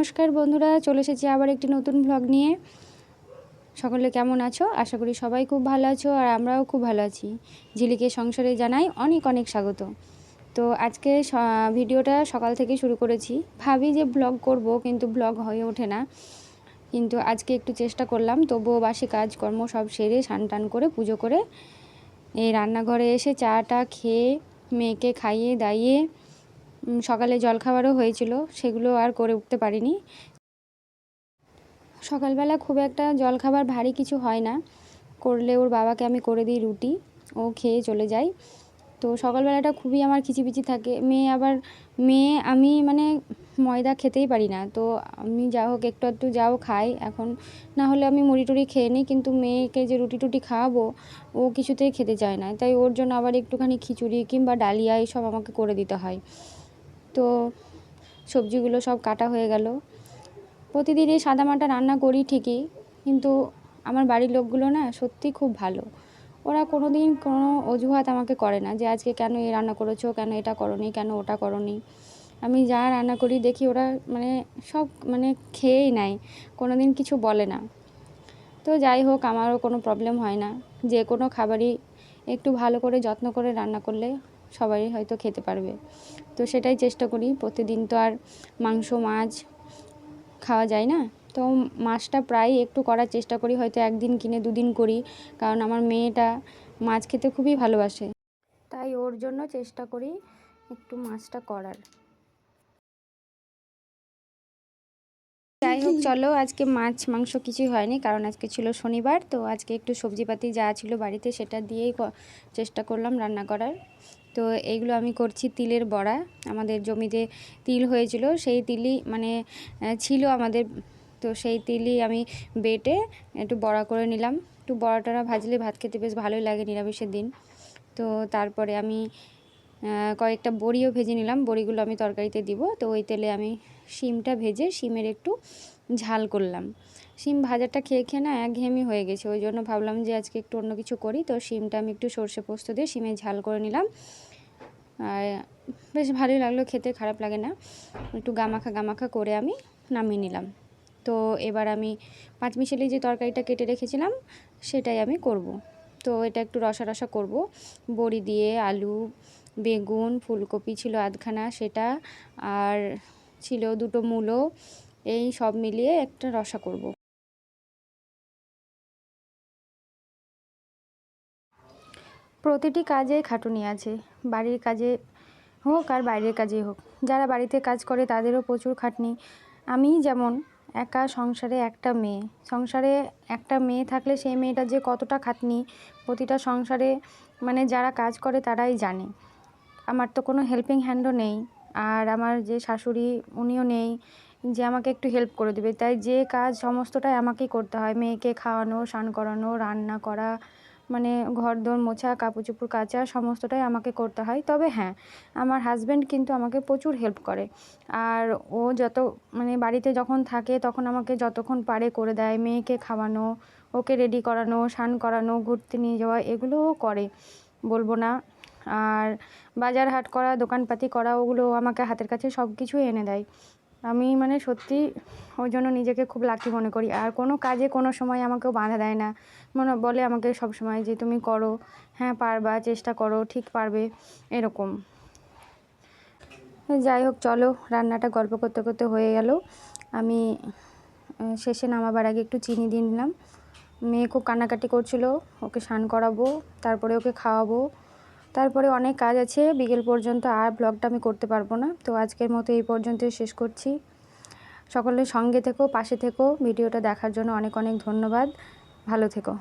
নমস্কার বন্ধুরা, চলে এসেছি আবার একটি নতুন ব্লগ নিয়ে। সকলে কেমন আছো? আশা করি সবাই খুব ভালো আছো আর আমরাও খুব ভালো আছি। ঝিলিকে সংসারে জানাই অনেক অনেক স্বাগত। তো আজকে ভিডিওটা সকাল থেকে শুরু করেছি। ভাবি যে ব্লগ করব, কিন্তু ব্লগ হয়ে ওঠে না। কিন্তু আজকে একটু চেষ্টা করলাম, তবুও বাসি কাজকর্ম সব সেরে স্নান টান করে পুজো করে এই রান্নাঘরে এসে চাটা খেয়ে, মেয়েকে খাইয়ে, দাইয়ে সকালে জলখাবারও হয়েছিল, সেগুলো আর করে উঠতে পারিনি। সকালবেলা খুব একটা জলখাবার ভারী কিছু হয় না। করলে ওর বাবাকে আমি করে দিই রুটি, ও খেয়ে চলে যায়। তো সকালবেলাটা খুবই আমার খিচিপিচি থাকে। মেয়ে আবার, মেয়ে আমি মানে ময়দা খেতেই পারি না। তো আমি যা হোক একটু একটু যাও খাই। এখন না হলে আমি মুড়ি টুড়ি খেয়ে নিই, কিন্তু মেয়েকে যে রুটি টুটি খাওয়াবো, ও কিছুতেই খেতে চায় না। তাই ওর জন্য আবার একটুখানি খিচুড়ি কিংবা ডালিয়া এইসব আমাকে করে দিতে হয়। তো সবজিগুলো সব কাটা হয়ে গেল। প্রতিদিনই সাদামাটা রান্না করি ঠিকই, কিন্তু আমার বাড়ির লোকগুলো না সত্যি খুব ভালো। ওরা কোনো দিন কোনো অজুহাত আমাকে করে না যে আজকে কেন এই রান্না করেছ, কেন এটা করনি, কেন ওটা করনি। আমি যা রান্না করি দেখি ওরা মানে সব মানে খেয়েই নেয় কোনো দিন কিছু বলে না। তো যাই হোক, আমারও কোনো প্রবলেম হয় না। যে কোনো খাবারই একটু ভালো করে যত্ন করে রান্না করলে সবাই হয়তো খেতে পারবে। তো সেটাই চেষ্টা করি। প্রতিদিন তো আর মাংস, মাছ খাওয়া যায় না। তো মাছটা প্রায় একটু করার চেষ্টা করি। হয়তো একদিন কিনে দুদিন করি। কারণ আমার মেয়েটা মাছ খেতে খুবই ভালোবাসে। তাই ওর জন্য চেষ্টা করি একটু মাছটা করার। যাই হোক, চলো আজকে মাছ, মাংস কিছুই হয়নি। কারণ আজকে ছিল শনিবার। তো আজকে একটু সবজিপাতি যা ছিল বাড়িতে সেটা দিয়েই চেষ্টা করলাম রান্না করার। তো এইগুলো আমি করছি তিলের বড়া। আমাদের জমিতে তিল হয়েছিল, সেই তিলই মানে ছিল আমাদের। তো সেই তিলই আমি বেটে একটু বড়া করে নিলাম। একটু বড়া টড়া ভাজলে ভাত খেতে বেশ ভালোই লাগে নিরামিষের দিন। তো তারপরে আমি কয়েকটা বড়িও ভেজে নিলাম। বড়িগুলো আমি তরকারিতে দিব। তো ওই তেলে আমি শিমটা ভেজে, শিমের একটু ঝাল করলাম। শিম ভাজাটা খেয়ে খেয়ে না একঘেয়েমি হয়ে গেছে। ওই জন্য ভাবলাম যে আজকে একটু অন্য কিছু করি। তো শিমটা আমি একটু সর্ষে পোস্ত দিয়ে শিমের ঝাল করে নিলাম। আর বেশ ভালোই লাগল, খেতে খারাপ লাগে না। একটু গামাখা গামাখা করে আমি নামিয়ে নিলাম। তো এবার আমি পাঁচমিশালি যে তরকারিটা কেটে রেখেছিলাম, সেটাই আমি করব। তো এটা একটু রসা রসা করব। বড়ি দিয়ে আলু, বেগুন, ফুলকপি ছিল আধখানা, সেটা, আর ছিল দুটো মূলো এই সব মিলিয়ে একটা রসা করব। প্রতিটি কাজে খাটুনি আছে। বাড়ির কাজে হোক আর বাইরের কাজে হোক। যারা বাড়িতে কাজ করে তাদেরও প্রচুর খাটনি। আমি যেমন একা সংসারে একটা মেয়ে। সংসারে একটা মেয়ে থাকলে সেই মেয়েটা যে কতটা খাটনি, প্রতিটা সংসারে মানে যারা কাজ করে তারাই জানে। আমার তো কোনো হেল্পিং হ্যান্ডও নেই। আর আমার যে শাশুড়ি, উনিও নেই। যে আমাকে একটু হেল্প করে দেবে। তাই যে কাজ সমস্তটাই আমাকেই করতে হয়। মেয়েকে খাওয়ানো, স্নান করানো, রান্না করা মানে ঘর মোছা কাপড় চোপড় কাচা, সমস্তটাই আমাকে করতে হয়। তবে হ্যাঁ আমার হাজব্যান্ড কিন্তু আমাকে প্রচুর হেল্প করে। আর ও যত মানে বাড়িতে যখন থাকে তখন আমাকে যতক্ষণ পারে করে দেয়। মেয়েকে খাওয়ানো, ওকে রেডি করানো, স্নান করানো, ঘুরতে নিয়ে যাওয়া, এগুলোও করে। বলব না। আর বাজার হাট করা, দোকানপাতি করা, ওগুলো আমাকে হাতের কাছে সব কিছুই এনে দেয়। আমি মানে সত্যি ওই জন্য নিজেকে খুব লাকি মনে করি। আর কোনো কাজে কোনো সময় আমাকেও বাধা দেয় না। মনে বলে আমাকে সব সময় যে তুমি করো হ্যাঁ পারবা, চেষ্টা করো, ঠিক পারবে, এরকম। যাই হোক, চলো, রান্নাটা গল্প করতে করতে হয়ে গেল। আমি শেষে নামাবার আগে একটু চিনি দিয়ে নিলাম। মেয়ে খুব কান্নাকাটি করছিল, ওকে স্নান করাবো, তারপরে ওকে খাওয়াবো। তারপরে অনেক কাজ আছে, বিকেল পর্যন্ত আর ব্লগটা আমি করতে পারব না। তো আজকের মতো এই পর্যন্তই শেষ করছি। সকলের সঙ্গে থেকো, পাশে থেকো। ভিডিওটা দেখার জন্য অনেক অনেক ধন্যবাদ। ভালো থেকো।